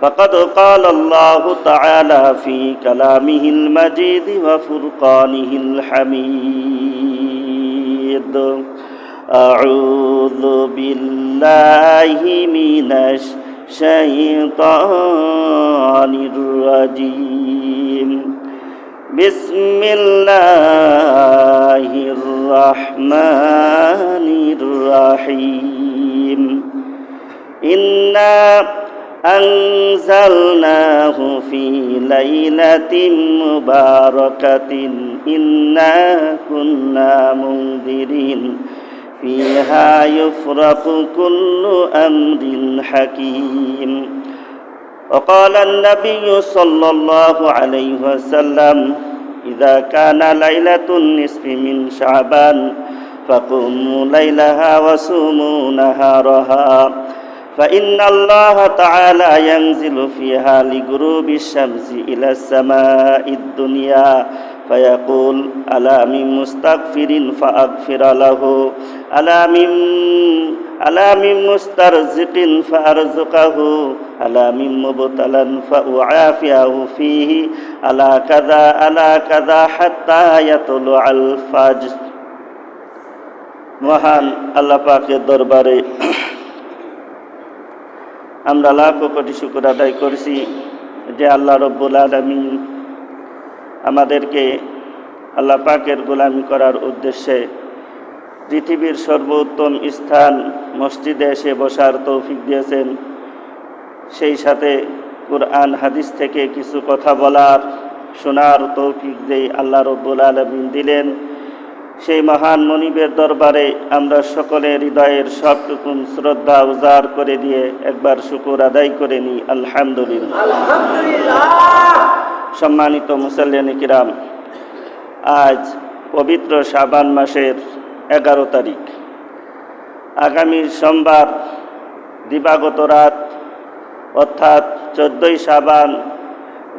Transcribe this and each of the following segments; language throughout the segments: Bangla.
فقد قال الله تعالى في كلامه المجيد وفرقانه الحميد. أعوذ بالله من الشيطان الرجيم. بسم الله الرحمن الرحيم. إنا أنزلناه في ليلة مباركة إنا كنا منذرين فيها يفرق كل أمر حكيم وقال النبي صلى الله عليه وسلم إذا كان ليلة النصف من شعبان فقوموا ليلها وصوموا نهارها فإن الله تعالى ينزل فيها لغروب الشمس إلى السماء الدنيا فيقول ألا من مستغفر فأغفر له ألا من ألا من مسترزق فأرزقه ألا من مبتلا فأعافيه فيه ألا كذا ألا كذا حتى يطلع الفجر মহান আল্লাহ পাকের দরবারে আমরা লাখো কোটি শুকুর আদায় করছি যে আল্লাহ রব্বুল আলমী আমাদেরকে আল্লাহ পাকের গোলামি করার উদ্দেশ্যে পৃথিবীর সর্বোত্তম স্থান মসজিদে এসে বসার তৌফিক দিয়েছেন। সেই সাথে কোরআন, হাদিস থেকে কিছু কথা বলার, শোনার তৌফিক যেই আল্লাহ রব্বুল আলমিন দিলেন। সেই মহান মনিবের দরবারে আমরা সকলে হৃদয়ের সবটুকুন শ্রদ্ধা উজাড় করে দিয়ে একবার শুকুর আদায় করে নিই। আলহামদুলিল্লাহ। সম্মানিত মুসল্লিয়ান কিরাম আজ পবিত্র শাবান মাসের এগারো তারিখ। আগামী সোমবার দিবাগত রাত অর্থাৎ চোদ্দোই শাবান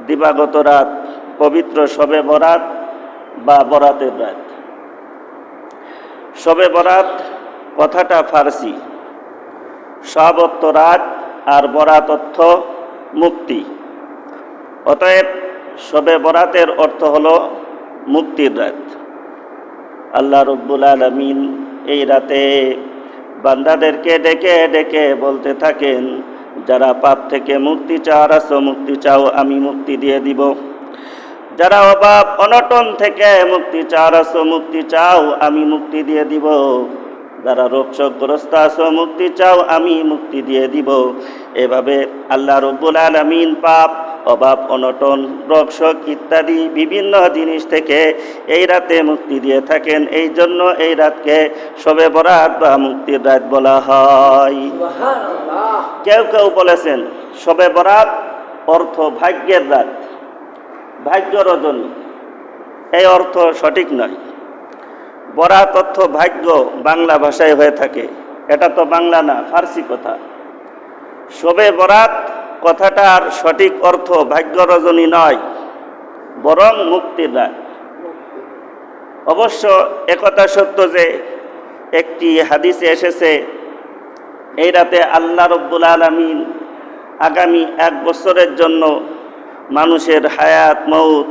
দিবাগত রাত পবিত্র শবে বরাত বা বরাতের রাত। শবে বরাত, কথাটা ফার্সি। সব অর্থ রাত আর বরাত অর্থ মুক্তি। অতএব শবে বরাতের অর্থ হল মুক্তির রাত। আল্লাহ রব্বুল আলমিন এই রাতে বান্দাদেরকে ডেকে ডেকে বলতে থাকেন, যারা পাপ থেকে মুক্তি চাও আসো মুক্তি চাও, আমি মুক্তি দিয়ে দিব। যারা অভাব অনটন থেকে মুক্তি চাও আসো মুক্তি চাও আমি মুক্তি দিয়ে দিব। যারা রোগশোকগ্রস্ত আসো মুক্তি চাও আমি মুক্তি দিয়ে দিব। এভাবে আল্লাহ রব্বুল আলমিন পাপ অভাব অনটন রোগশোক ইত্যাদি বিভিন্ন জিনিস থেকে এই রাতে মুক্তি দিয়ে থাকেন। এই জন্য এই রাতকে শবে বরাত বা মুক্তির রাত বলা হয়। কেউ কেউ বলেছেন শবে বরাত অর্থ ভাগ্যের রাত। ভাগ্য রজনী এই অর্থ সঠিক নয়। বরাত অর্থ ভাগ্য বাংলা ভাষায় হয়ে থাকে। এটা তো বাংলা না, ফার্সি কথা। শবে বরাত কথাটার সঠিক অর্থ ভাগ্য রজনী নয়, বরং মুক্তির রাত অবশ্য একথা সত্য যে, একটি হাদিসে এসেছে, এই রাতে আল্লাহ রব্বুল আলমিন আগামী এক বছরের জন্য মানুষের হায়াত, মৌত,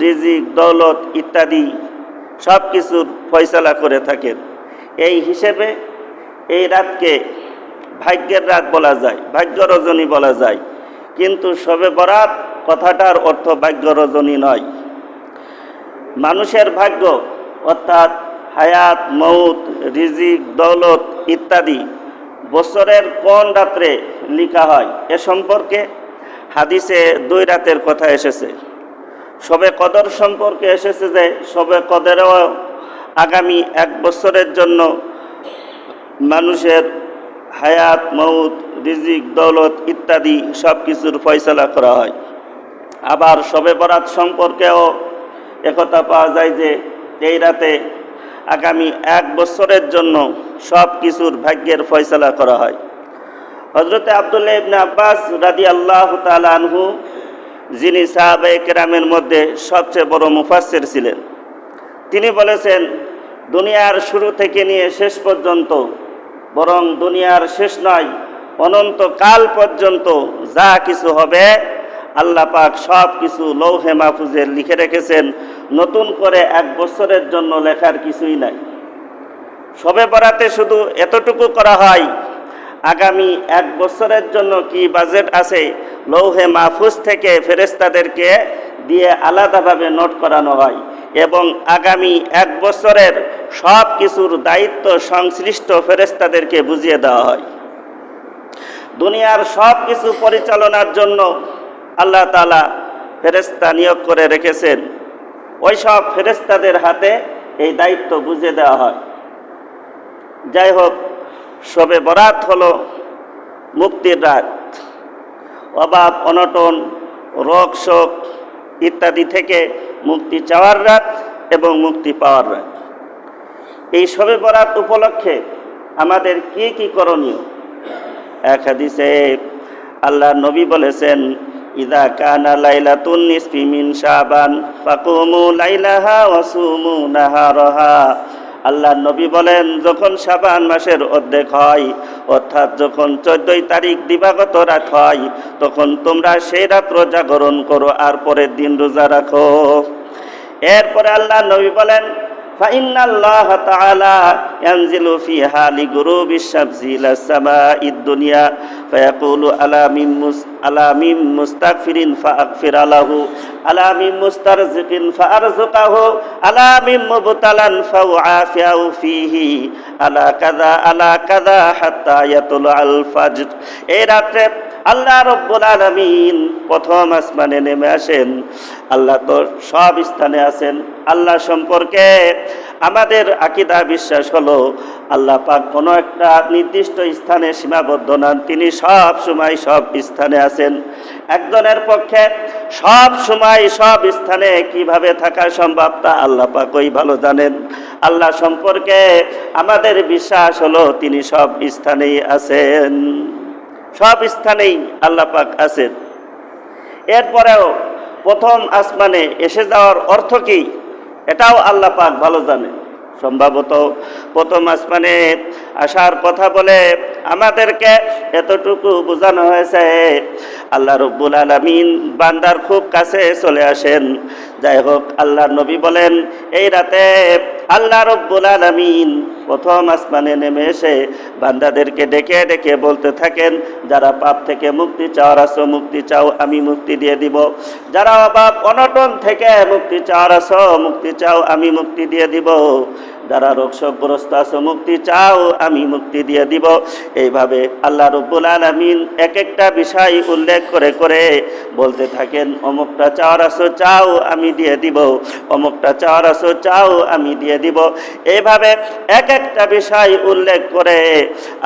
রিজিক, দৌলত ইত্যাদি সব কিছুর ফয়সালা করে থাকেন। এই হিসেবে এই রাতকে ভাগ্যের রাত বলা যায়, ভাগ্য রজনী বলা যায়। কিন্তু শবে বরাত কথাটার অর্থ ভাগ্য রজনী নয়। মানুষের ভাগ্য অর্থাৎ হায়াত, মৌত, রিজিক, দৌলত ইত্যাদি বছরের কোন রাত্রে লিখা হয় এ সম্পর্কে হাদিসে দুই রাতের কথা এসেছে। সবে কদর সম্পর্কে এসেছে যে সবে কদরেও আগামী এক বছরের জন্য মানুষের হায়াত, মৌত, রিজিক, দৌলত ইত্যাদি সব কিছুর ফয়সলা করা হয়। আবার শবে বরাত সম্পর্কেও একথা পাওয়া যায় যে, এই রাতে আগামী এক বছরের জন্য সব কিছুর ভাগ্যের ফয়সলা করা হয়। হজরতে আবদুল্লাহ ইবনে আব্বাস রাদি আল্লাহ আনহু, যিনি সাহাবে কেরামের মধ্যে সবচেয়ে বড় মুফাসের ছিলেন। তিনি বলেছেন, দুনিয়ার শুরু থেকে নিয়ে শেষ পর্যন্ত, বরং দুনিয়ার শেষ নয় অনন্ত কাল পর্যন্ত যা কিছু হবে, আল্লাহ পাক সব কিছু লৌহে মাহফুজে লিখে রেখেছেন, নতুন করে এক বছরের জন্য লেখার কিছুই নাই। সবে বরাতে শুধু এতটুকু করা হয় আগামী এক বছরের জন্য কি বাজেট আছে? লৌহে মাহফুজ থেকে ফেরেস্তাদেরকে দিয়ে আলাদাভাবে নোট করানো হয় এবং আগামী এক বছরের সব কিছুর দায়িত্ব সংশ্লিষ্ট ফেরেস্তাদেরকে বুঝিয়ে দেওয়া হয়। দুনিয়ার সব কিছু পরিচালনার জন্য আল্লাহ তালা ফেরেস্তা নিয়োগ করে রেখেছেন। ওই সব ফেরেস্তাদের হাতে এই দায়িত্ব বুঝিয়ে দেওয়া হয়। যাই হোক শবে বরাত হলো মুক্তির রাত। অভাব অনটন, রোগ, শোক ইত্যাদি থেকে মুক্তি চাওয়ার রাত এবং মুক্তি পাওয়ার রাত। এই শবে বরাত উপলক্ষে আমাদের কি কি করণীয়? এক হাদিসে আল্লাহ নবী বলেছেন, ইদা কানা লাইলাতুন নিসফি মিন শাবান ফাকুমু লাইলাহা ওয়াসুমু নাহারাহা। আল্লাহ নবী বলেন, যখন সাবান মাসের অর্ধেক হয়, অর্থাৎ যখন চোদ্দই তারিখ দিবাগত রাত হয়, তখন তোমরা সেই রাত্র জাগরণ করো আর পরের দিন রোজা রাখো। এরপরে আল্লাহ নবী বলেন ফাইনাল্লাহ ينزل فيها لغروب الشمس إلى السماء الدنيا فيقول ألا من مس ألا من مستغفر فأغفر له ألا من مسترزق فأرزقه ألا من مبتلا فأعافيه فيه ألا كذا ألا كذا حتى يطلع الفجر إيه আল্লাহ রব্বুল আলমিন প্রথম আসমানে নেমে আসেন। আল্লাহ তো সব স্থানে আছেন। আল্লাহ সম্পর্কে আমাদের আকিদা বিশ্বাস হলো, আল্লাহ পাক কোনো একটা নির্দিষ্ট স্থানে সীমাবদ্ধ নন। তিনি সব সময় সব স্থানে আছেন। একজনের পক্ষে সব সময় সব স্থানে কীভাবে থাকা সম্ভব তা আল্লাহ পাকই ভালো জানেন। আল্লাহ সম্পর্কে আমাদের বিশ্বাস হলো, তিনি সব স্থানেই আছেন। সব স্থানেই আল্লাহ পাক আছেন। এরপরেও প্রথম আসমানে এসে যাওয়ার অর্থ কি? এটাও আল্লাহ পাক ভালো জানে। সম্ভবত প্রথম আসমানে আসার কথা বলে আমাদেরকে এতটুকু বোঝানো হয়েছে, আল্লাহ রব্বুল আলমিন বান্দার খুব কাছে চলে আসেন। যাই হোক, আল্লাহ নবী বলেন, এই রাতে আল্লাহ রব্বুল আলমিন প্রথম আসমানে নেমে এসে বান্দাদেরকে ডেকে ডেকে বলতে থাকেন, যারা পাপ থেকে মুক্তি চাও আসো মুক্তি চাও, আমি মুক্তি দিয়ে দিব। যারা অভাব অনটন থেকে মুক্তি চাওয়ার আসো মুক্তি চাও, আমি মুক্তি দিয়ে দিব। যারা রোগশোকগ্রস্ত আছো, মুক্তি চাও, আমি মুক্তি দিয়ে দিব। এইভাবে আল্লাহ রব্বুল আলমিন এক একটা বিষয় উল্লেখ করে করে বলতে থাকেন, অমুকটা চাওয়ার আছো চাও, আমি দিয়ে দিব। অমুকটা চাওয়ার আছো চাও, আমি দিয়ে দিব। এইভাবে এক একটা বিষয় উল্লেখ করে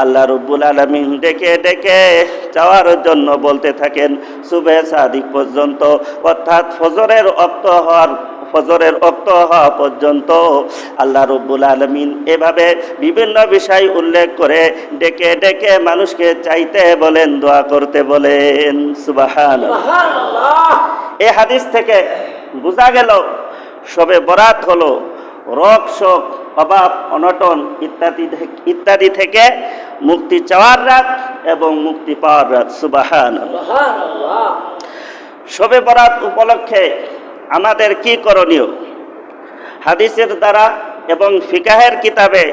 আল্লাহ রব্বুল আলমিন ডেকে ডেকে চাওয়ার জন্য বলতে থাকেন শুভে সাদিক পর্যন্ত। অর্থাৎ ফজরের অক্ত হওয়ার ফজরের অক্ত হওয়া পর্যন্ত আল্লাহ রব্বুল আলমিন এভাবে বিভিন্ন বিষয় উল্লেখ করে ডেকে ডেকে মানুষকে চাইতে বলেন দোয়া করতে বলেন। সুবাহান এ হাদিস থেকে বোঝা গেল সবে বরাত হলো রোগ শোক অভাব অনটন ইত্যাদি ইত্যাদি থেকে মুক্তি চাওয়ার রাত এবং মুক্তি পাওয়ার রাত। সুবাহান শবে বরাত উপলক্ষে আমাদের কি করণীয়? হাদিসের দ্বারা এবং ফিকাহের কিতাবে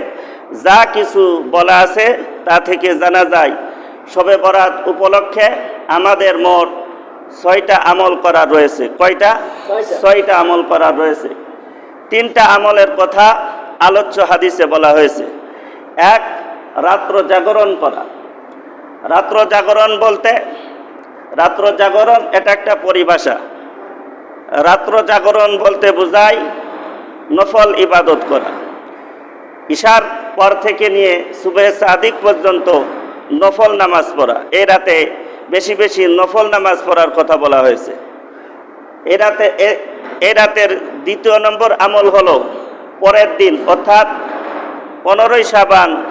যা কিছু বলা আছে তা থেকে জানা যায়। সবে বরাত উপলক্ষে আমাদের মোট ছয়টা আমল করা রয়েছে। কয়টা? ছয়টা। আমল করা রয়েছে। তিনটা আমলের কথা আলোচ্য হাদিসে বলা হয়েছে। এক রাত্র জাগরণ করা। রাত্র জাগরণ বলতে রাত্র জাগরণ এটা একটা পরিভাষা। রাত্র জাগরণ বলতে বোঝায় নফল ইবাদত করা। ঈশার পর থেকে নিয়ে সুবে সাদিক পর্যন্ত নফল নামাজ পড়া। এই রাতে বেশি বেশি নফল নামাজ পড়ার কথা বলা হয়েছে। এ রাতে, এ- এ রাতের দ্বিতীয় নম্বর আমল হলো পরের দিন, অর্থাৎ পনেরোই সাবান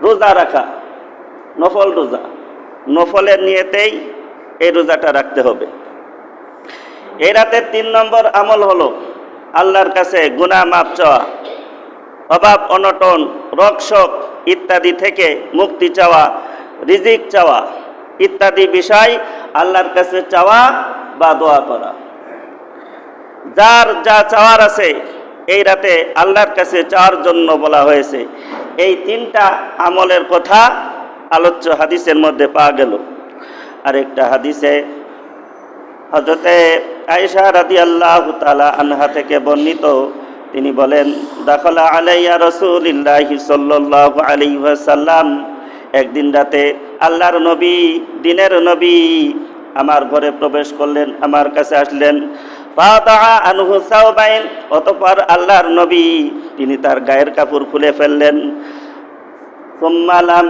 রোজা রাখা, নফল রোজা। নফলের নিয়েতেই এই রোজাটা রাখতে হবে। এই রাতের তিন নম্বর আমল হলো, আল্লাহর কাছে গুনাহ মাপ চাওয়া, অভাব, অনটন রকশক ইত্যাদি থেকে মুক্তি চাওয়া, রিজিক চাওয়া ইত্যাদি বিষয় আল্লাহর কাছে চাওয়া বা দোয়া করা। যার যা চাওয়ার আছে, এই রাতে আল্লাহর কাছে চাওয়ার জন্য বলা হয়েছে। এই তিনটা আমলের কথা আলোচ্য হাদিসের মধ্যে পাওয়া গেল। আরেকটা হাদিসে হজরতে আয়েশা রাদি আল্লাহ তালা আনহা থেকে বর্ণিত, তিনি বলেন, দাখলা আলাইয়া রসুলিল্লাহি সাল্লাল্লাহু আলাইহি সাল্লাম একদিন রাতে আল্লাহর নবী, দিনের নবী আমার ঘরে প্রবেশ করলেন, আমার কাছে আসলেন। অতঃপর আল্লাহর নবী, তিনি তার গায়ের কাপড় খুলে ফেললেন। সুম্মালাম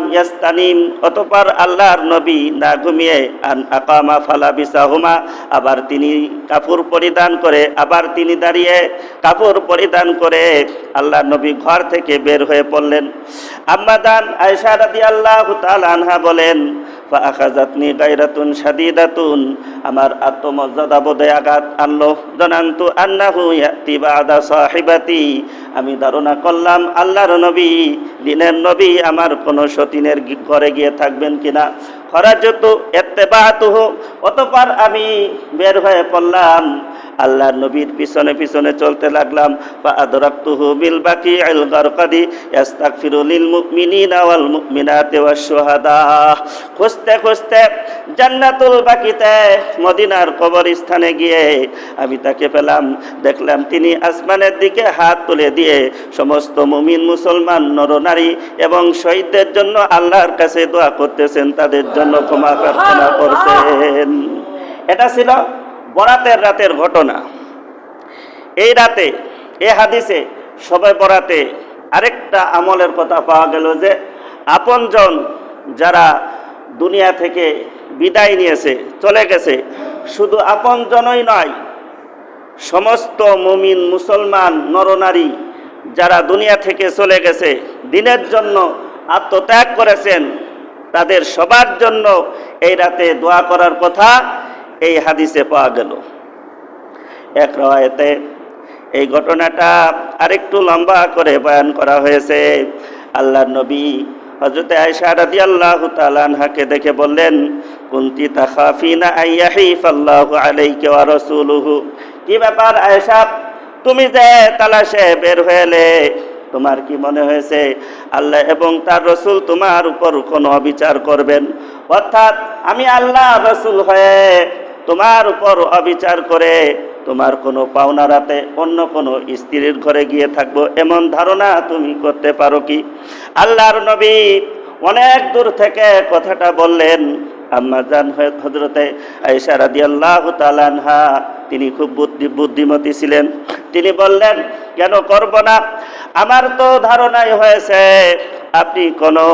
অতপর আল্লাহর নবী না ঘুমিয়ে আন আকামা ফালা বিসাহুমা আবার তিনি কাপড় পরিধান করে, আবার তিনি দাঁড়িয়ে কাপড় পরিধান করে আল্লাহর নবী ঘর থেকে বের হয়ে পড়লেন। আম্মাদান আয়সা রাদি আল্লাহ আনহা বলেন আখাজাতনি গাইরাতুন সাদিদাতুন আমার আত্মমর্যাদা বোধে আঘাত আনলো। জনান্তু আন্নাহু ইয়াতি বাদা সাহিবাতি। আমি ধারণা করলাম, আল্লাহর নবী, দিনের নবী আমার কোনো সতীনের ঘরে গিয়ে থাকবেন কিনা। খরাজত অতপর আমি বের হয়ে পড়লাম। আল্লাহর নবীর পিছনে পিছনে চলতে লাগলাম। খুঁজতে খুঁজতে জান্নাতুল বাকিতে মদিনার গিয়ে আমি তাকে পেলাম। দেখলাম তিনি আসমানের দিকে হাত তুলে দিয়ে সমস্ত মুমিন, মুসলমান, নরনারী এবং শহীদদের জন্য আল্লাহর কাছে দোয়া করতেছেন। তাদের জন্য ক্ষমা প্রার্থনা করছেন। এটা ছিল বরাতের রাতের ঘটনা। এই রাতে এ হাদিসে সবাই বরাতে আরেকটা আমলের কথা পাওয়া গেল যে আপনজন যারা দুনিয়া থেকে বিদায় নিয়েছে চলে গেছে শুধু আপনজনই নয় সমস্ত মুমিন মুসলমান নরনারী যারা দুনিয়া থেকে চলে গেছে দিনের জন্য আত্মত্যাগ করেছেন তাদের সবার জন্য এই রাতে দোয়া করার কথা এই হাদিসে পাওয়া গেল। এক রায়তে এই ঘটনাটা আরেকটু লম্বা করে বয়ান করা হয়েছে। আল্লাহ নবী হজরতে আয়সা রাদি আল্লাহ তালানহাকে দেখে বললেন, কুন্তি তাখাফিনা আইয়াহিফ আল্লাহু আলাইকে রাসূলুহু? কি ব্যাপার আয়েশা, তুমি যে তালাশে বের হয়ে তোমার কি মনে হয়েছে? আল্লাহ এবং তার রসুল তোমার উপর কোনো অবিচার করবেন। অর্থাৎ আমি আল্লাহ রসুল হয়ে তোমার উপর অবিচার করে তোমার কোনো পাওনা রাতে অন্য কোনো স্ত্রীর ঘরে গিয়ে থাকব, এমন ধারণা তুমি করতে পারো কি? আল্লাহর নবী অনেক দূর থেকে কথাটা বললেন। আম্মা জান হজরতে আয়েশা রাদিয়াল্লাহু তাআলা আনহা তিনি খুব বুদ্ধি, বুদ্ধিমতী ছিলেন। তিনি বললেন, কেন করব না? আমার তো ধারণাই হয়েছে, আপনি কোনো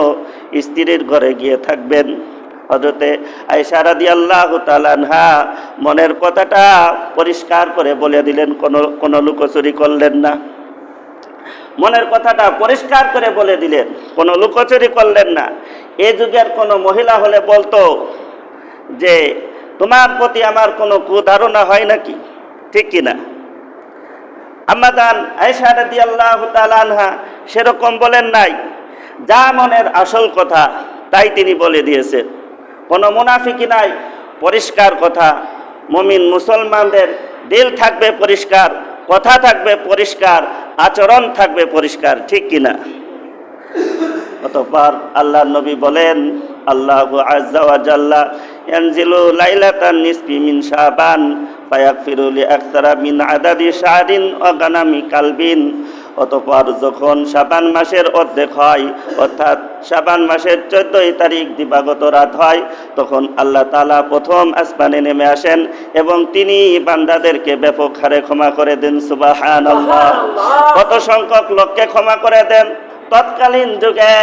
স্ত্রীর ঘরে গিয়ে থাকবেন। হজরতে আয়েশা রাদিয়াল্লাহু তাআলা আনহা মনের কথাটা পরিষ্কার করে বলে দিলেন, কোনো কোনো লুকোচুরি করলেন না। মনের কথাটা পরিষ্কার করে বলে দিলেন, কোনো লুকোচুরি করলেন না। এ যুগের কোনো মহিলা হলে বলতো যে তোমার প্রতি আমার কোনো কুধারণা হয় নাকি? ঠিক কিনা? আম্মাদান আয়সা রাদি আল্লাহ আনহা সেরকম বলেন নাই। যা মনের আসল কথা, তাই তিনি বলে দিয়েছেন। কোনো মুনাফিকি নাই, পরিষ্কার কথা। মমিন মুসলমানদের দিল থাকবে পরিষ্কার, কথা থাকবে পরিষ্কার, আচরণ থাকবে পরিষ্কার, ঠিক কিনা? অতপর আল্লাহ নবী বলেন আল্লাহু আজ্জা ওয়া জাল্লা ইয়ানজিলু লাইলাতান নিসফি মিন শাবান ফায়াগফিরু লি আকসারা মিন আদাদি শাহরিন ওয়া গানামি কালবিন। অতপর যখন শাবান মাসের অর্ধেক হয় অর্থাৎ শাবান মাসের চোদ্দই তারিখ দিবাগত রাত হয় তখন আল্লাহ তালা প্রথম আসমানে নেমে আসেন এবং তিনি বান্দাদেরকে ব্যাপক হারে ক্ষমা করে দেন সুবাহান কত সংখ্যক লোককে ক্ষমা করে দেন? তৎকালীন যুগে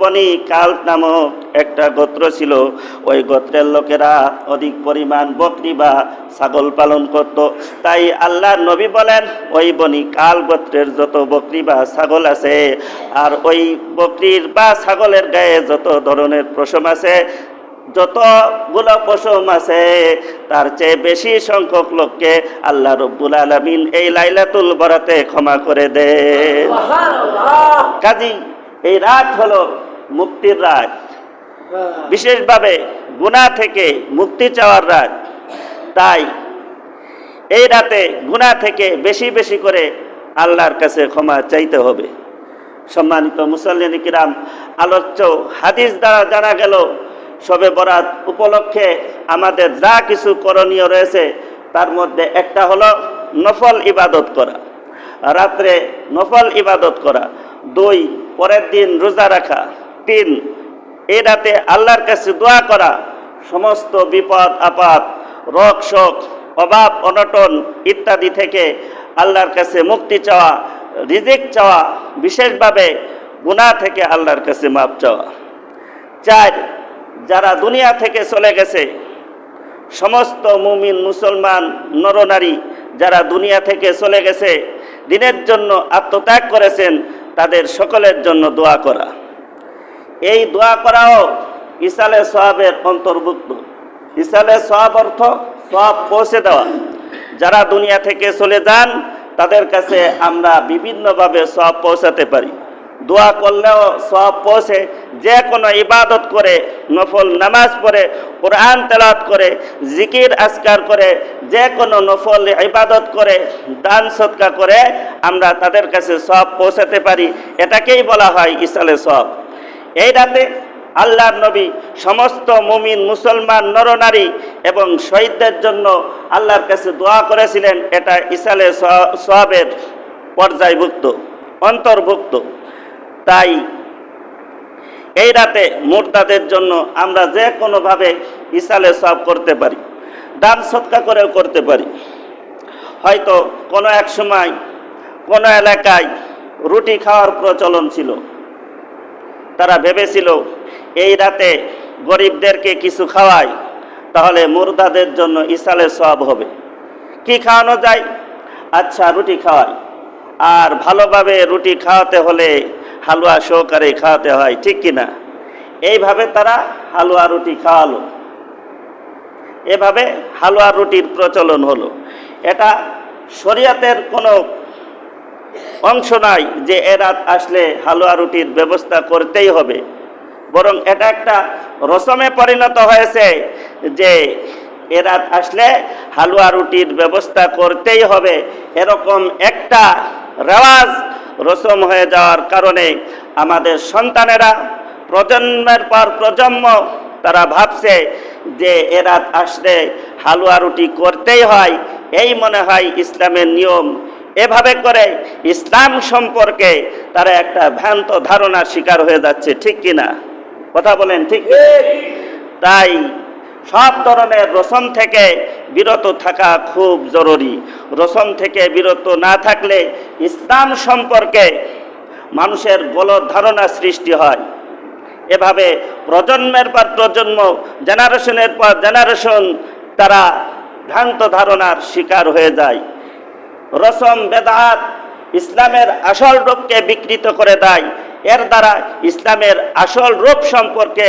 বনি কাল নামক একটা গোত্র ছিল। ওই গোত্রের লোকেরা অধিক পরিমাণ বকরি বা ছাগল পালন করত। তাই আল্লাহ নবী বলেন, ওই বনি কাল গোত্রের যত বকরি বা ছাগল আছে, আর ওই বকরির বা ছাগলের গায়ে যত ধরনের প্রসম আছে যতগুলো পশম আছে তার চেয়ে বেশি সংখ্যক লোককে আল্লাহ রব্বুল আলমিন এই লাইলাতুল বরাতে ক্ষমা করে দেন কাজী এই রাত হলো মুক্তির রাত। বিশেষভাবে গুনাহ থেকে মুক্তি চাওয়ার রাত। তাই এই রাতে গুনাহ থেকে বেশি বেশি করে আল্লাহর কাছে ক্ষমা চাইতে হবে। সম্মানিত মুসল্লিন কিরাম আলোচ্য হাদিস দ্বারা জানা গেল শবে বরাত উপলক্ষে আমাদের যা কিছু করণীয় রয়েছে, তার মধ্যে একটা হলো নফল ইবাদত করা, রাত্রে নফল ইবাদত করা, দুই, পরের দিন রোজা রাখা, তিন, এই রাতে আল্লাহর কাছে দোয়া করা, সমস্ত বিপদ, আপদ, রোগ, শোক, অভাব, অনটন ইত্যাদি থেকে আল্লাহর কাছে মুক্তি চাওয়া, রিজিক চাওয়া, বিশেষভাবে গুনাহ থেকে আল্লাহর কাছে মাপ চাওয়া। চার যারা দুনিয়া থেকে চলে গেছে, সমস্ত মুমিন, মুসলমান, নরনারী যারা দুনিয়া থেকে চলে গেছে, দিনের জন্য আত্মত্যাগ করেছেন, তাদের সকলের জন্য দোয়া করা। এই দোয়া করাও ইসালে সোয়াবের অন্তর্ভুক্ত। ইসালে সোয়াব অর্থ সোয়াব পৌঁছে দেওয়া। যারা দুনিয়া থেকে চলে যান, তাদের কাছে আমরা বিভিন্নভাবে সব পৌঁছাতে পারি। দোয়া করলেও সব পৌঁছে, যে কোনো ইবাদত করে, নফল নামাজ পড়ে, কোরআন তেলাত করে, জিকির আসকার করে, যে কোনো নফল ইবাদত করে, দান সৎকা করে আমরা তাদের কাছে সব পৌঁছাতে পারি। এটাকেই বলা হয় ইসালে সব এই রাতে আল্লাহর নবী সমস্ত মুমিন, মুসলমান, নরনারী এবং শহীদদের জন্য আল্লাহর কাছে দোয়া করেছিলেন, এটা ইসালে সবের পর্যায়ভুক্ত, অন্তর্ভুক্ত। তাই এই রাতে মোরতাদের জন্য আমরা যে কোনোভাবে ইসালে সব করতে পারি, দান সৎকা করেও করতে পারি। হয়তো কোনো এক সময় কোনো এলাকায় রুটি খাওয়ার প্রচলন ছিল। তারা ভেবেছিল, এই রাতে গরিবদেরকে কিছু খাওয়ায় তাহলে মুর্দাদের জন্য ইসালে সব হবে। কি খাওয়ানো যায়? আচ্ছা রুটি খাওয়াই। আর ভালোভাবে রুটি খাওয়াতে হলে হালুয়া সহকারে খাওয়াতে হয়, ঠিক কি না? এইভাবে তারা হালুয়া রুটি খাওয়ালো। এভাবে হালুয়া রুটির প্রচলন হলো। এটা শরিয়াতের কোনো অংশ নাই যে এ রাত আসলে হালুয়া রুটির ব্যবস্থা করতেই হবে। বরং এটা একটা রসমে পরিণত হয়েছে যে এ রাত আসলে হালুয়া রুটির ব্যবস্থা করতেই হবে। এরকম একটা রেওয়াজ রসম হয়ে যাওয়ার কারণে আমাদের সন্তানেরা প্রজন্মের পর প্রজন্ম তারা ভাবছে যে এ রাত আসলে হালুয়া রুটি করতেই হয়। এই মনে হয় ইসলামের নিয়ম। এভাবে করে ইসলাম সম্পর্কে তারা একটা ভ্রান্ত ধারণার শিকার হয়ে যাচ্ছে ঠিক কিনা? কথা বলেন ঠিক তাই সব ধরনের রসম থেকে বিরত থাকা খুব জরুরি। রসম থেকে বিরত না থাকলে ইসলাম সম্পর্কে মানুষের গলত ধারণা সৃষ্টি হয়। এভাবে প্রজন্মের পর প্রজন্ম, জেনারেশনের পর জেনারেশন, তারা ভ্রান্ত ধারণার শিকার হয়ে যায়। রসম বেদাত ইসলামের আসল রূপকে বিকৃত করে দেয়। এর দ্বারা ইসলামের আসল রূপ সম্পর্কে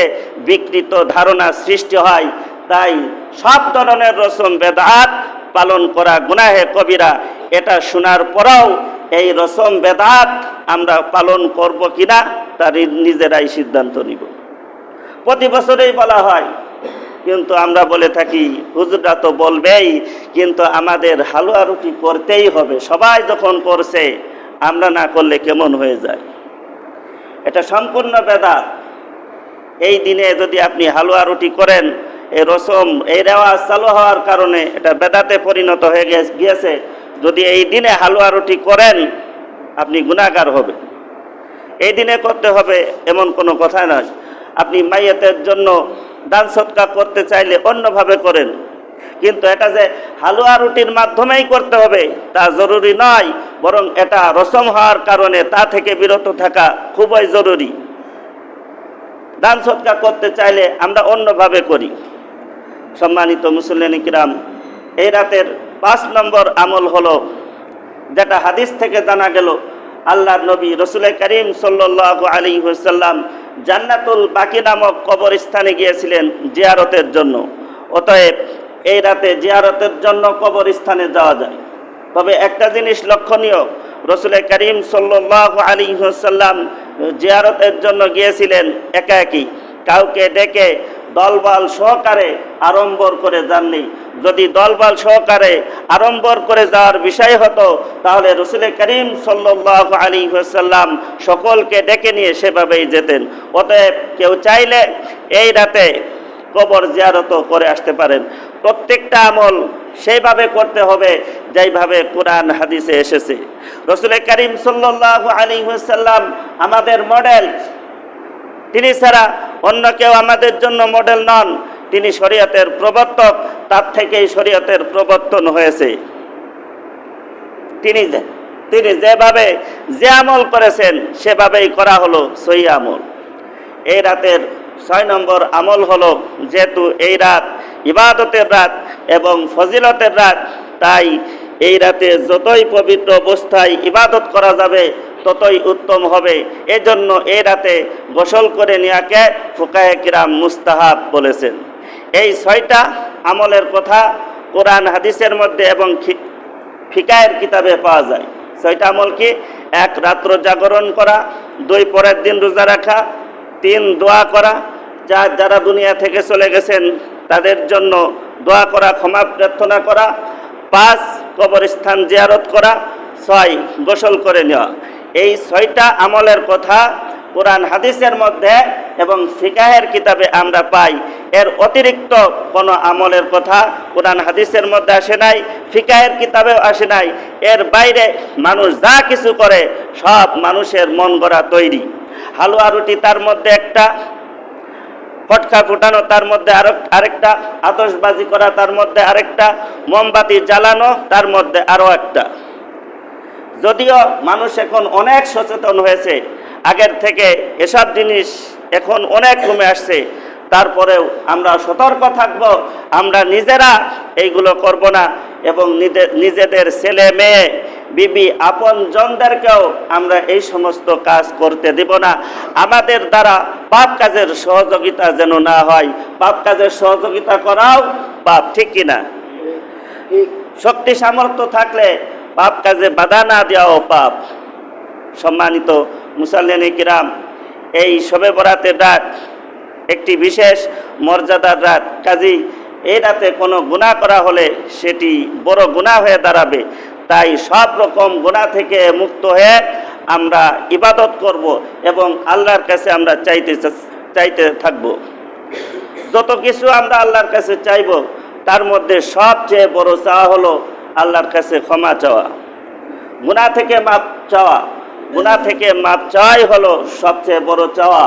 বিকৃত ধারণা সৃষ্টি হয়। তাই সব ধরনের রসম বেদাত পালন করা গুনাহে কবিরা, এটা শোনার পরেও এই রসম বেদাত আমরা পালন করব কিনা তার নিজেরাই সিদ্ধান্ত নিব। প্রতি বছরেই বলা হয় কিন্তু আমরা বলে থাকি, হুজুররা তো বলবেই, কিন্তু আমাদের হালুয়া রুটি করতেই হবে। সবাই যখন করছে, আমরা না করলে কেমন হয়ে যায়? এটা সম্পূর্ণ বেদাত। এই দিনে যদি আপনি হালুয়া রুটি করেন, এই রসম, এই রেওয়াজ চালু হওয়ার কারণে এটা বেদাতে পরিণত হয়ে গিয়েছে। যদি এই দিনে হালুয়া রুটি করেন, আপনি গুণাগার হবে এই দিনে করতে হবে এমন কোনো কথা নয়। আপনি মাইয়াতের জন্য দান সৎকার করতে চাইলে অন্যভাবে করেন। কিন্তু এটা যে হালুয়া রুটির মাধ্যমেই করতে হবে, তা জরুরি নয়, বরং এটা রসম হওয়ার কারণে তা থেকে বিরত থাকা খুবই জরুরি। দান সৎকার করতে চাইলে আমরা অন্যভাবে করি। সম্মানিত মুসলিম কিরাম, এই রাতের পাঁচ নম্বর আমল হলো, যেটা হাদিস থেকে জানা গেল আল্লাহর নবী রসুল করিম সাল্লাহ আলী হুসাল্লাম জান্নাতুল বাকি নামক কবরস্থানে গিয়েছিলেন জিয়ারতের জন্য। অতএব এই রাতে জিয়ারতের জন্য কবরস্থানে যাওয়া যায়। তবে একটা জিনিস লক্ষণীয় রসুল করিম সাল্লাহ আলী হুসাল্লাম জিয়ারতের জন্য গিয়েছিলেন একা একই কাউকে ডেকে দলবল সহকারে আড়ম্বর করে যাননি। যদি দলবল সহকারে আড়ম্বর করে যাওয়ার বিষয় হতো, তাহলে রসুল করিম সাল্লাহ আলী সাল্লাম সকলকে ডেকে নিয়ে সেভাবেই যেতেন। অতএব কেউ চাইলে এই রাতে কবর জিয়ারত করে আসতে পারেন। প্রত্যেকটা আমল সেইভাবে করতে হবে যেইভাবে কোরআন, হাদিসে এসেছে। রসুল করিম সাল্লাহ আলী সাল্লাম আমাদের মডেল তিনি ছাড়া অন্য কেউ আমাদের জন্য মডেল নন। তিনি শরীয়তের প্রবর্তক, তার থেকেই শরীয়তের প্রবর্তন হয়েছে। তিনি তিনি যেভাবে যে আমল করেছেন, সেভাবেই করা হলো সই আমল। এই রাতের ছয় নম্বর আমল হলো যেহেতু এই রাত ইবাদতের রাত এবং ফজিলতের রাত, তাই এই রাতে যতই পবিত্র অবস্থায় ইবাদত করা যাবে ততই উত্তম হবে। এজন্য এই রাতে গোসল করে নেওয়াকে ফুকায়ে কিরাম মুস্তাহাব বলেছেন। এই ছয়টা আমলের কথা কোরআন, হাদিসের মধ্যে এবং ফিকায়ের কিতাবে পাওয়া যায়। ছয়টা আমল কি? এক, রাত্র জাগরণ করা, দুই, পরের দিন রোজা রাখা, তিন, দোয়া করা। যা, যারা দুনিয়া থেকে চলে গেছেন, তাদের জন্য দোয়া করা, ক্ষমা প্রার্থনা করা। পাঁচ, কবরস্থান জিয়ারত করা। ছয়, গোসল করে নেওয়া। এই ছয়টা আমলের কথা কোরআন হাদিসের মধ্যে এবং ফিকাহের কিতাবে আমরা পাই। এর অতিরিক্ত কোনো আমলের কথা কোরআন হাদিসের মধ্যে আসে নাই, ফিকাহের কিতাবেও আসে নাই। এর বাইরে মানুষ যা কিছু করে, সব মানুষের মন গড়া তৈরি। হালুয়া রুটি তার মধ্যে একটা, ফটকা ফুটানো তার মধ্যে আরও আরেকটা, আতশবাজি করা তার মধ্যে আরেকটা, মোমবাতি জ্বালানো তার মধ্যে আরও একটা। যদিও মানুষ এখন অনেক সচেতন হয়েছে আগের থেকে এসব জিনিস এখন অনেক কমে আসছে তারপরেও আমরা সতর্ক থাকব আমরা নিজেরা এইগুলো করব না এবং নিজে- নিজেদের ছেলে মেয়ে বিবি আপন জনদেরকেও আমরা এই সমস্ত কাজ করতে দেব না। আমাদের দ্বারা পাপ কাজের সহযোগিতা যেন না হয় পাপ কাজের সহযোগিতা করাও পাপ ঠিক কিনা? শক্তি সামর্থ্য থাকলে পাপ কাজে বাধা না দেওয়াও পাপ। সম্মানিত মুসাল্লিনী কিরাম, এই শবে বরাতের রাত একটি বিশেষ মর্যাদার রাত। কাজী, এই রাতে কোনো গুণা করা হলে সেটি বড় গুণা হয়ে দাঁড়াবে। তাই সব রকম গুণা থেকে মুক্ত হয়ে আমরা ইবাদত করব এবং আল্লাহর কাছে আমরা চাইতে চাইতে থাকব। যত কিছু আমরা আল্লাহর কাছে চাইব, তার মধ্যে সবচেয়ে বড় চাওয়া হলো আল্লাহর কাছে ক্ষমা চাওয়া। গুণা থেকে মাপ চাওয়া। গুণা থেকে মাপ চাওয়াই হলো সবচেয়ে বড় চাওয়া।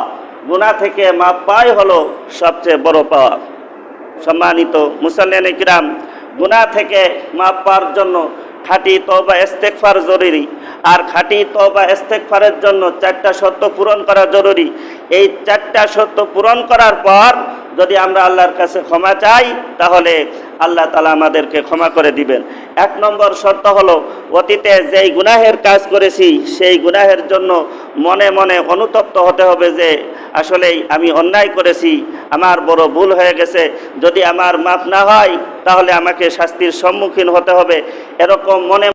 গুণা থেকে মাপ পাই হলো সবচেয়ে বড় পাওয়া। সম্মানিত মুসল্লিয়ান কিরাম গুণা থেকে মাপ পাওয়ার জন্য খাঁটি তবা ইস্তেকফার জরুরি। আর খাঁটি তবা ইস্তেকফারের জন্য চারটা শর্ত পূরণ করা জরুরি। এই চারটা সত্য পূরণ করার পর যদি আমরা আল্লাহর কাছে ক্ষমা চাই, তাহলে আল্লাহ তালা আমাদেরকে ক্ষমা করে দিবেন। এক নম্বর শর্ত হলো, অতীতে যেই গুনাহের কাজ করেছি, সেই গুনাহের জন্য মনে মনে অনুতপ্ত হতে হবে যে, আসলেই আমি অন্যায় করেছি, আমার বড় ভুল হয়ে গেছে। যদি আমার মাপ না হয়, তাহলে আমাকে শাস্তির সম্মুখীন হতে হবে। এরকম মনে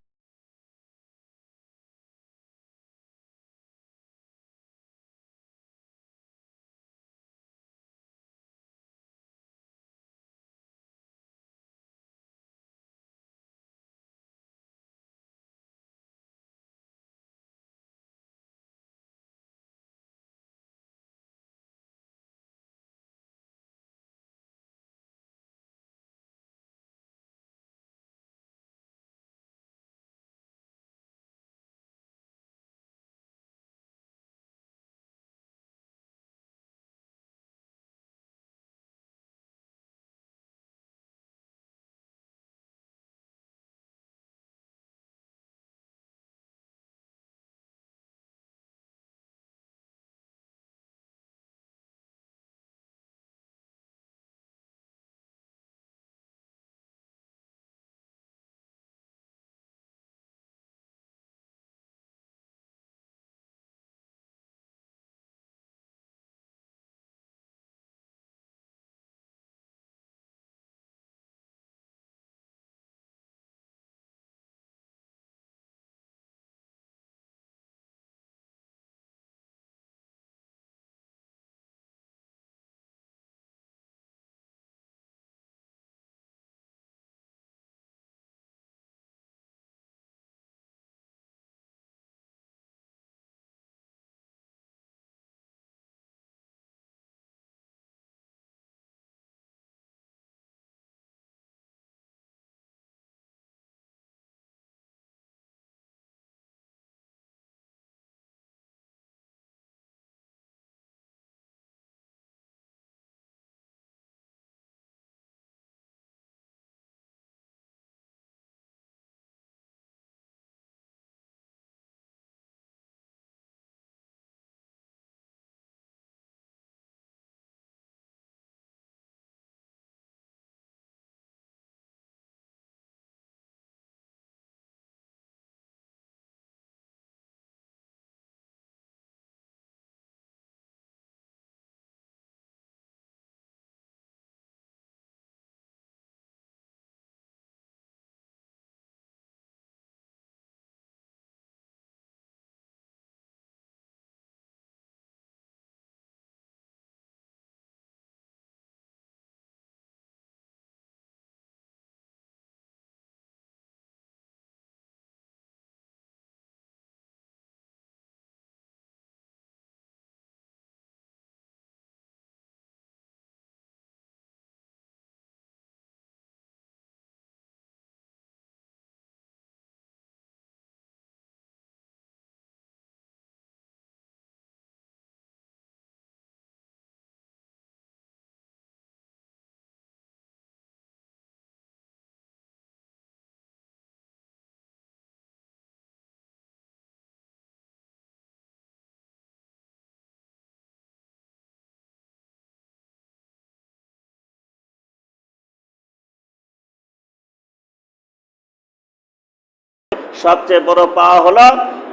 সবচেয়ে বড় পাওয়া হলো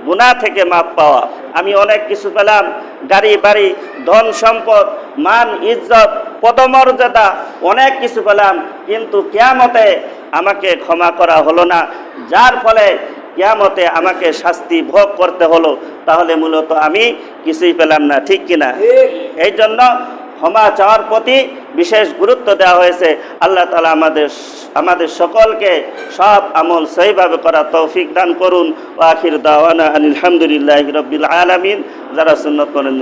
গুণা থেকে মাপ পাওয়া। আমি অনেক কিছু পেলাম গাড়ি বাড়ি ধন সম্পদ মান ইজ্জত পদমর্যাদা অনেক কিছু পেলাম কিন্তু কেয়ামতে আমাকে ক্ষমা করা হলো না। যার ফলে কেয়ামতে আমাকে শাস্তি ভোগ করতে হলো তাহলে মূলত আমি কিছুই পেলাম না ঠিক কিনা? এই জন্য ক্ষমা চাওয়ার প্রতি বিশেষ গুরুত্ব দেওয়া হয়েছে। আল্লাহ তালা আমাদের আমাদের সকলকে সব আমল সহিভাবে করা তৌফিক দান করুন। আখির দাওয়ানা আলহামদুলিল্লাহ রবিল আলমিন। যারা সুন্নত করেন